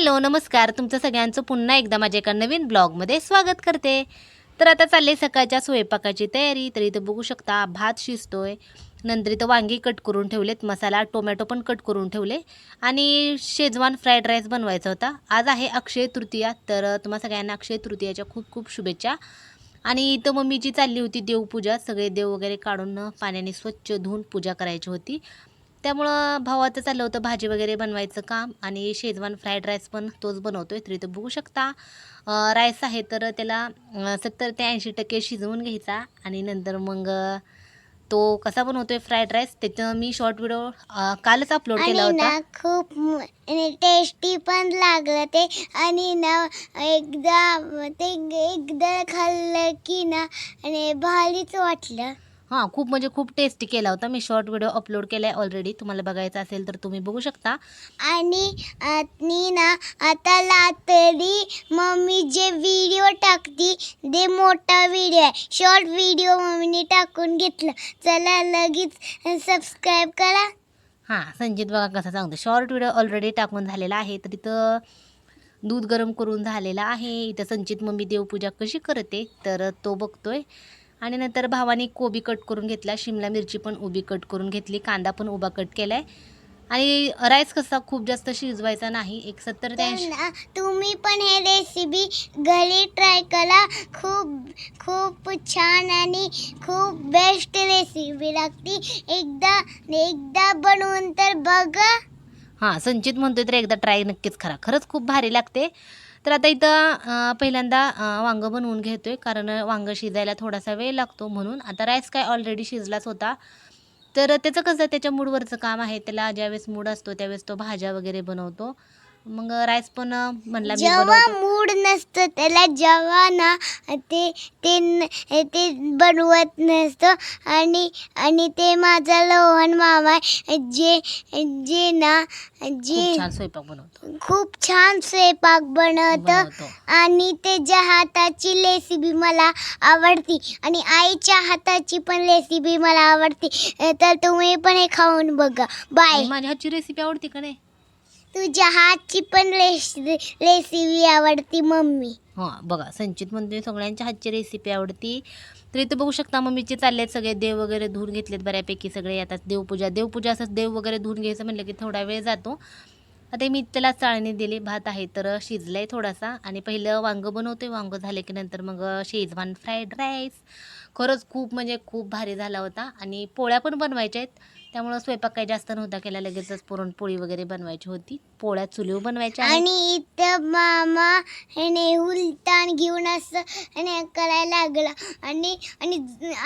Hello नमस्कार. तुमचं सगळ्यांचं पुन्हा एकदा माझ्या एका नवीन ब्लॉगमध्ये स्वागत करते. तर आता चालले सकाळच्या स्वयंपाकाची तयारी. तर इथं बघू शकता भात शिजतोय. नंतर इथं वांगी कट करून ठेवलेत. मसाला टोमॅटो पण कट करून ठेवले. आणि शेजवान फ्राईड राईस बनवायचा होता. आज आहे अक्षय तृतीया. तर तुम्हा सगळ्यांना अक्षय तृतीयाच्या खूप खूप शुभेच्छा. आणि इथं मम्मीची चालली होती देवपूजा. सगळे देव वगैरे काढून पाण्याने स्वच्छ धुवून पूजा करायची होती. त्यामुळं भावाचं चाललं होतं भाजी वगैरे बनवायचं काम आणि शेजवान फ्राईड राईस पण तोच बनवतो आहे तरी तर बघू शकता. राईस आहे तर त्याला सत्तर ते ऐंशी टक्के शिजवून घ्यायचा आणि नंतर मग तो कसा बनवतो आहे फ्राईड राईस त्याचं मी शॉर्ट व्हिडिओ कालच अपलोड केला होता. खूप टेस्टी पण लागलं ते. आणि ना एकदा ते एकदा खाल्लं की ना आणि भारीच वाटलं. हां खूप म्हणजे खूप टेस्टी केला होता. मी शॉर्ट व्हिडिओ अपलोड केला आहे ऑलरेडी तुम्हाला बघायचा असेल तर तुम्ही बघू शकता. आणि ना आता रात्री मम्मी जे व्हिडिओ टाकती ते मोठा व्हिडिओ आहे. शॉर्ट व्हिडिओ मम्मीने टाकून घेतलं. चला लगेच सबस्क्राईब करा. हां संजित बघा कसा सांगतो. शॉर्ट व्हिडिओ ऑलरेडी टाकून झालेला आहे. तर इथं दूध गरम करून झालेलं आहे. इथं संचित मम्मी देवपूजा कशी करते तर तो बघतोय. आणि नंतर भावाने कोबी कट करून घेतला शिमला मिरची पण उभी कट करून घेतली कांदा पण उभा कट केला आहे आणि राईस कसा खूप जास्त शिजवायचा नाही एक सत्तर ते तर ऐंशी ना तुम्ही पण हे रेसिपी घरी ट्राय करा. खूप खूप छान आणि खूप बेस्ट रेसिपी लागते. एकदा एकदा बनवून तर बघा. हां संचित म्हणतोय तर एकदा ट्राय नक्कीच करा. खरंच खूप भारी लागते. तर आता इथं पहिल्यांदा वांगं बनवून आहे कारण वांगं शिजायला थोडासा वेळ लागतो म्हणून. आता राईस काय ऑलरेडी शिजलाच होता. तर त्याचं कसं त्याच्या मूडवरचं काम आहे. त्याला ज्यावेळेस मूड असतो त्यावेळेस तो भाज्या वगैरे बनवतो. मग राईस पण म्हणला मी जेव्हा बनवतो. मूड नसतं त्याला जेव्हा ना ते ते न- ते बनवत नसतं. आणि आणि ते माझा लहान मामा आहे, जे जे ना खूप जे छान स्वयंपाक बनवतो. खूप छान स्वयंपाक बनवतं. बनवतो. आणि त्याच्या हाताची रेसिपी मला आवडती. आणि आईच्या हाताची पण रेसिपी मला आवडती. अं, तर तुम्ही पण हे खाऊन बघा. बाय आणि माझ्या हातची रेसिपी आवडते का नाही? तुझ्या हातची पण रेसिपी आवडती मम्मी. हां बघा संचित म्हणते सगळ्यांच्या हातची रेसिपी आवडती. तर इथं बघू शकता मम्मीचे चालले आहेत सगळे देव वगैरे धुवून घेतलेत बऱ्यापैकी सगळे. आता देवपूजा देवपूजा असंच देव वगैरे धुवून घ्यायचं म्हणलं की थोडा वेळ जातो. आता मी त्याला चाळणी दिली भात आहे तर शिजलाय थोडासा. आणि पहिलं वांगं बनवतोय वांगं झालं की नंतर मग शेजवान फ्राईड राईस खरंच खूप म्हणजे खूप भारी झाला होता. आणि पोळ्या पण बनवायच्या आहेत. त्यामुळं स्वयंपाक काही जास्त नव्हता केला लगेचच पुरणपोळी वगैरे बनवायची होती. पोळ्या चुलीवर बनवायच्या आहेत. आणि इथं मामा ह्याने उलटान घेऊन असं आणि करायला लागला. आणि आणि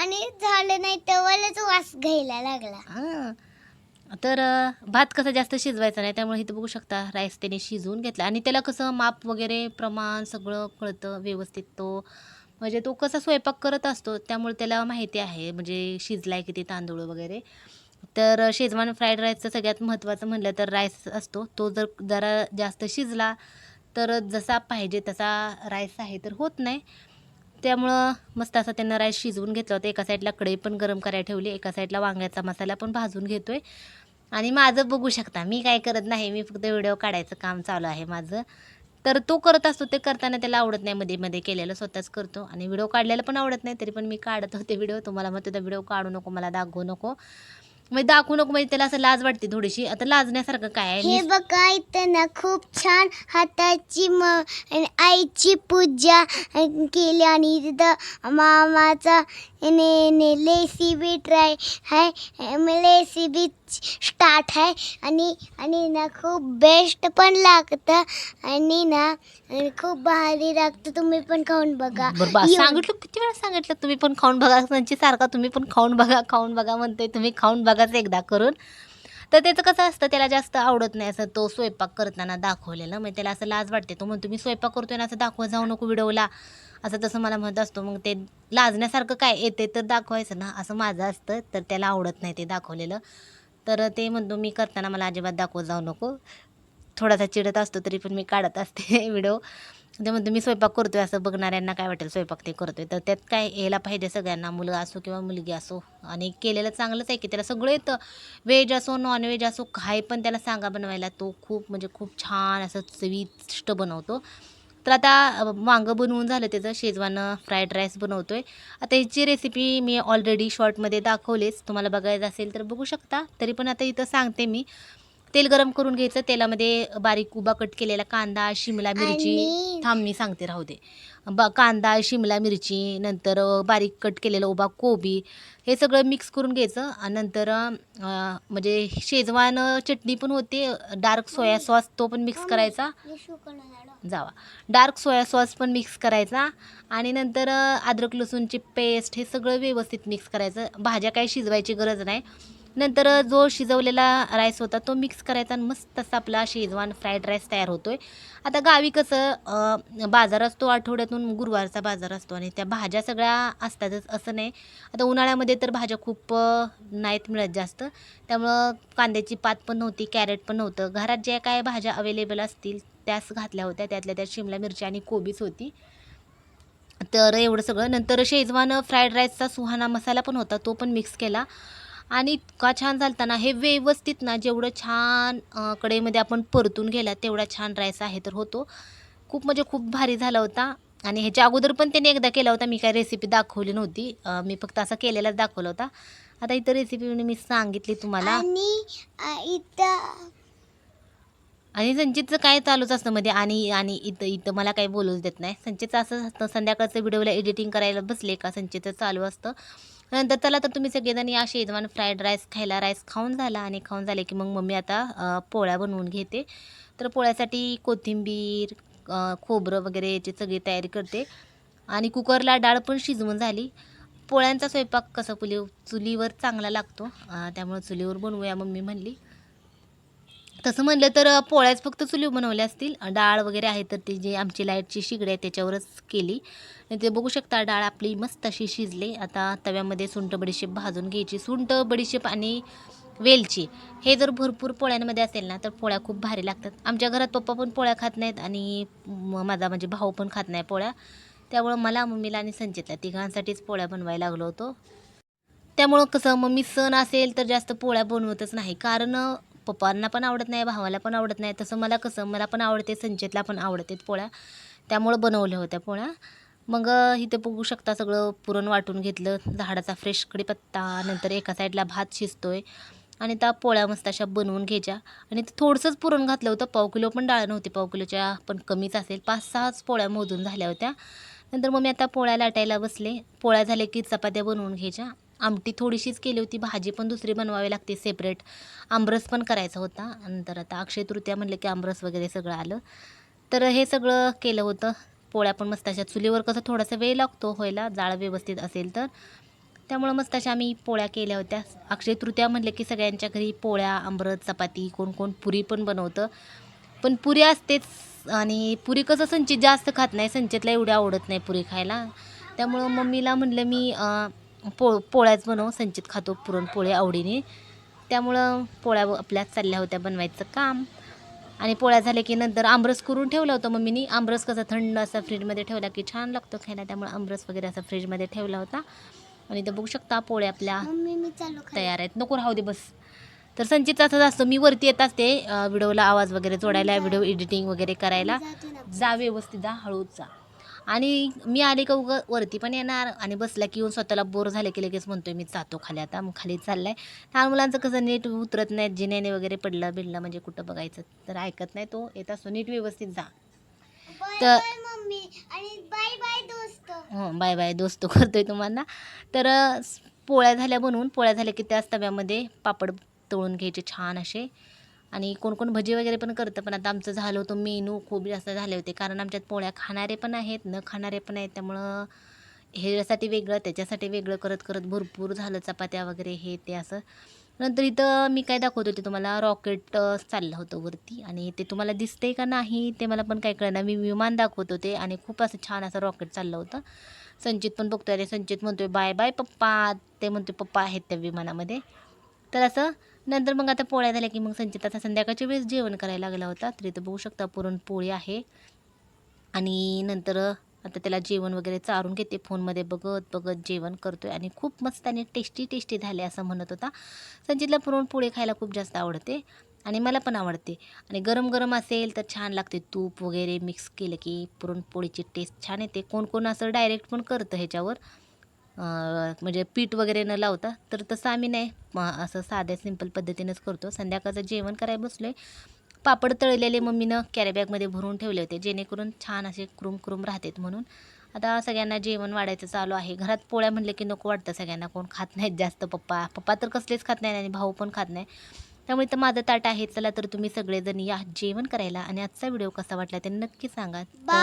आणि झालं नाही तेवढाच वास घ्यायला लागला. हां. तर अ, भात कसं जास्त शिजवायचा नाही त्यामुळे इथं बघू शकता राईस त्याने शिजवून घेतला. आणि त्याला कसं माप वगैरे प्रमाण सगळं कळतं व्यवस्थित तो. म्हणजे तो कसा स्वयंपाक करत असतो त्यामुळे त्याला माहिती आहे. म्हणजे शिजलाय किती तांदूळ वगैरे. तर शेजवान फ्राईड राईसचं सगळ्यात महत्त्वाचं म्हणलं तर राईस असतो. तो जर जरा जास्त शिजला तर जसा पाहिजे तसा राईस आहे तर होत नाही. त्यामुळं मस्त असा त्यांना राईस शिजवून घेतला होता. एका साईडला कढई पण गरम करायला ठेवली एका साईडला वांग्याचा मसाला पण भाजून घेतो आहे आणि माझं बघू शकता मी काय करत नाही मी फक्त व्हिडिओ काढायचं काम चालू आहे माझं. तर तो करत असतो ते करताना त्याला आवडत नाही मध्ये मध्ये केलेलं स्वतःच करतो. आणि व्हिडिओ काढलेला पण आवडत नाही तरी पण मी काढत होते व्हिडिओ. तुम्हाला मग तुझा व्हिडिओ काढू नको मला दाखवू नको. म्हणजे दाखवू नको म्हणजे त्याला असं लाज वाटते थोडीशी. आता लाजण्यासारखं काय आहे? हे मी- बघा इथं ना खूप छान हाताची म आईची पूजा केली आणि तिथं मामाचा ने ने रेसिपी ट्राय आहे रेसिपी स्टार्ट आहे आणि आणि ना खूप बेस्ट पण लागतं आणि ना खूप भारी लागतं तुम्ही पण खाऊन बघा. बरं. सांगितलं किती वेळा सांगितलं तुम्ही पण खाऊन बघा संची सारखा तुम्ही पण खाऊन बघा खाऊन बघा म्हणतोय तुम्ही खाऊन बघाच एकदा करून. तर त्याचं कसं असतं त्याला जास्त आवडत नाही असं तो स्वयंपाक करताना दाखवलेलं. मग त्याला असं लाज वाटते तो म्हणतो मी स्वयंपाक करतोय ना असं दाखवा जाऊ नको व्हिडिओला असं तसं मला म्हणत असतो मग ते लाजण्यासारखं काय येते तर दाखवायचं ना. असं माझं असतं तर त्याला आवडत नाही ते दाखवलेलं. तर ते म्हणतो मी करताना मला अजिबात दाखवत जाऊ नको. थोडासा चिडत असतो तरी पण मी काढत असते व्हिडिओ ते म्हणतो मी स्वयंपाक करतोय असं बघणाऱ्यांना काय वाटेल स्वयंपाक ते करतोय. तर त्यात काय यायला पाहिजे सगळ्यांना मुलं असो किंवा मुलगी असो. आणि केलेलं चांगलंच आहे की त्याला सगळं येतं. व्हेज असो नॉनव्हेज असो काय पण त्याला सांगा बनवायला. तो खूप म्हणजे खूप छान असं चविष्ट बनवतो. तर आता वांगं बनवून झालं त्याचं. शेजवान फ्राईड राईस बनवतोय. आता ह्याची रेसिपी मी ऑलरेडी शॉर्टमध्ये दाखवलीच. तुम्हाला बघायचं असेल तर बघू शकता. तरी पण आता इथं सांगते मी. तेल गरम करून घ्यायचं. तेलामध्ये बारीक उभा कट केलेला कांदा शिमला मिरची. थांब मी सांगते राहू दे. बा कांदा शिमला मिरची नंतर बारीक कट केलेला उभा कोबी. हे सगळं मिक्स करून घ्यायचं. आणि नंतर म्हणजे शेजवान चटणी पण होते. डार्क सोया सॉस तो पण मिक्स करायचा. जावा. डार्क सोया सॉस पण मिक्स करायचा आणि नंतर अद्रक लसूणची पेस्ट हे सगळं व्यवस्थित मिक्स करायचं. भाज्या काही शिजवायची गरज नाही. नंतर जो शिजवलेला राईस होता तो मिक्स करायचा आणि मस्त असा आपला शेजवान फ्राईड राईस तयार होतो आहे आता गावी कसं बाजार असतो आठवड्यातून गुरुवारचा बाजार असतो आणि त्या भाज्या सगळ्या असतातच असं नाही. आता उन्हाळ्यामध्ये तर भाज्या खूप नाहीत मिळत जास्त. त्यामुळं कांद्याची पात पण नव्हती कॅरेट पण नव्हतं. घरात ज्या काय भाज्या अवेलेबल असतील त्याच घातल्या होत्या. त्यातल्या त्यात शिमला मिरची आणि कोबीच होती. तर एवढं सगळं. नंतर शेजवान फ्राईड राईसचा सुहाना मसाला पण होता. तो पण मिक्स केला. आणि इतका छान झालता ना हे व्यवस्थित ना जेवढं छान अं, कढईमध्ये आपण परतून गेला तेवढा छान राईस आहे तर होतो. खूप म्हणजे खूप भारी झाला होता. आणि ह्याच्या अगोदर पण त्याने एकदा केला होता. मी काय रेसिपी दाखवली नव्हती. मी फक्त असा केलेलाच दाखवला होता. आता इथं रेसिपी मी सांगितली तुम्हाला. आणि इथं आणि संचितचं काय चालूच असतं मध्ये आणि आणि इथं इथं मला काही बोलूच देत नाही. संचितचं असं असतं संध्याकाळचं व्हिडिओला एडिटिंग करायला बसले का संचितचं चालू असतं. नंतर त्याला तर तुम्ही सगळेजण या शेजवान फ्राईड राईस खायला राईस खाऊन झाला आणि खाऊन झाले की मग मम्मी आता पोळ्या बनवून घेते. तर पोळ्यासाठी कोथिंबीर खोबरं वगैरे याची सगळी तयारी करते. आणि कुकरला डाळ पण शिजवून झाली. पोळ्यांचा स्वयंपाक कसा पुली चुलीवर चांगला लागतो. त्यामुळे चुलीवर बनवूया मम्मी म्हणली. तसं म्हणलं तर पोळ्याच फक्त चुली बनवल्या असतील. डाळ वगैरे आहे तर ती जी आमची लाईटची शिगडी आहे त्याच्यावरच केली. आणि ते बघू शकता डाळ आपली मस्त अशी शिजली. आता तव्यामध्ये सुंठ बडीशेप भाजून घ्यायची. सुंठ बडीशेप आणि वेलची. हे जर भरपूर पोळ्यांमध्ये असेल ना तर पोळ्या खूप भारी लागतात. आमच्या घरात पप्पा पण पोळ्या खात नाहीत आणि माझा म्हणजे भाऊ पण खात नाही पोळ्या. त्यामुळं मला मम्मीला आणि संचितला तिघांसाठीच पोळ्या बनवायला लागलो होतो. त्यामुळं कसं मम्मी सण असेल तर जास्त पोळ्या बनवतच नाही. कारण पप्पांना पण आवडत नाही भावाला पण आवडत नाही. तसं मला कसं मला पण आवडते संचेतला पण आवडते पोळ्या. त्यामुळं बनवल्या होत्या पोळ्या. मग इथे बघू शकता सगळं पुरण वाटून घेतलं. झाडाचा फ्रेश कडीपत्ता नंतर एका साईडला भात शिजतोय. आणि त्या पोळ्या मस्त अशा बनवून घ्यायच्या. आणि ते थोडंसंच पुरण घातलं होतं. पाव किलो पण डाळ नव्हती. पाव किलोच्या पण कमीच असेल. पाच सहाच पोळ्या मोजून झाल्या होत्या. नंतर मग मी आता पोळ्या लाटायला बसले. पोळ्या झाल्या की चपात्या बनवून घ्यायच्या. आमटी थोडीशीच केली होती भाजी पण दुसरी बनवावी लागते सेपरेट आमरस पण करायचा होता. नंतर आता अक्षय तृतीया म्हणलं की आमरस वगैरे सगळं आलं. तर हे सगळं केलं होतं. पोळ्या पण मस्त अशा चुलीवर कसं थोडासा वेळ लागतो व्हायला जाळ व्यवस्थित असेल तर. त्यामुळं मस्त अशा आम्ही पोळ्या केल्या होत्या. अक्षय तृतीया म्हणलं की सगळ्यांच्या घरी पोळ्या आमरस चपाती कोण कोण पुरी पण बनवतं. पण पुरी असतेच आणि पुरी कसं संचित जास्त खात नाही. संचितला एवढी आवडत नाही पुरी खायला. त्यामुळं मम्मीला म्हणलं मी पो पोळ्याच बनव संचित खातो पुरणपोळी आवडीने. त्यामुळं पोळ्या आपल्याच चालल्या होत्या बनवायचं काम. आणि पोळ्या झाल्या की नंतर आमरस करून ठेवला होता मम्मीनी. आमरस कसा थंड असा फ्रीजमध्ये ठेवला की छान लागतो खायला. त्यामुळे आमरस वगैरे असा फ्रीजमध्ये ठेवला होता. आणि इथं बघू शकता पोळ्या आपल्या. तयार आहेत. नको राहू दे बस. तर संचित असंच असतं. मी वरती येत असते व्हिडिओला आवाज वगैरे जोडायला व्हिडिओ एडिटिंग वगैरे करायला. जा व्यवस्थित जा हळूच जा. आणि मी आले का उगं वरती पण येणार आणि बसला की येऊन स्वतःला बोर झाले की लगेच म्हणतोय मी जातो खाली आता मग खाली चाललाय. लहान मुलांचं कसं नीट उतरत नाहीत जिन्याने वगैरे पडलं बिडलं म्हणजे कुठं बघायचं? तर ऐकत नाही तो येत असतो नीट व्यवस्थित जा. तर- हो बाय बाय दोस्त करतोय तुम्हाला. तर पोळ्या झाल्या बनवून पोळ्या झाल्या की त्याच तव्यामध्ये पापड तळून घ्यायचे छान असे. आणि कोण कोण भजी वगैरे पण करतं. पण आता आमचं झालं होतं मेनू खूप जास्त झाले होते. कारण आमच्यात पोळ्या खाणारे पण आहेत न खाणारे पण आहेत. त्यामुळं ह्याच्यासाठी वेगळं त्याच्यासाठी वेगळं करत करत भरपूर झालं चपात्या वगैरे हे ते असं. नंतर इथं मी काय दाखवत होते तुम्हाला? रॉकेट चाललं होतं वरती. आणि ते तुम्हाला दिसतंय का नाही ते मला पण काय कळणार मी विमान दाखवत होते आणि खूप असं छान असं रॉकेट चाललं होतं. संचित पण बघतोय. अरे संचित म्हणतोय बाय बाय पप्पा. ते म्हणतोय पप्पा आहेत त्या विमानामध्ये. तर असं नंतर मग आता पोळ्या झाल्या की मग संचित आता संध्याकाळच्या वेळेस जेवण करायला लागला होता. तरी तर बघू शकता पुरणपोळी आहे. आणि नंतर आता त्याला जेवण वगैरे चारून घेते. फोनमध्ये बघत बघत जेवण करतोय. आणि खूप मस्त आणि टेस्टी टेस्टी झाले असं म्हणत होता. संचितला पुरणपोळी खायला खूप जास्त आवडते. आणि मला पण आवडते. आणि गरम गरम असेल तर छान लागते. तूप वगैरे मिक्स केलं की पुरणपोळीची टेस्ट छान येते. कोण कोण असं डायरेक्ट पण करतं ह्याच्यावर. म्हणजे पीठ वगैरे न लावता तर तसं आम्ही नाही. म- असं साध्या सिंपल पद्धतीनंच करतो. संध्याकाळचं जेवण करायला बसलो आहे पापड तळलेले मम्मीनं कॅरीबॅगमध्ये भरून ठेवले होते जेणेकरून छान असे क्रुम क्रुम राहतात म्हणून. आता सगळ्यांना जेवण वाढायचं चालू आहे. घरात पोळ्या म्हणलं की नको वाटतं सगळ्यांना. कोण खात नाहीत जास्त पप्पा. पप्पा तर कसलेच खात नाही आणि भाऊ पण खात नाही. त्यामुळे तर माझं ताट आहे. चला तर तुम्ही सगळेजण या जेवण करायला आणि आजचा व्हिडिओ कसा वाटला ते नक्की सांगा.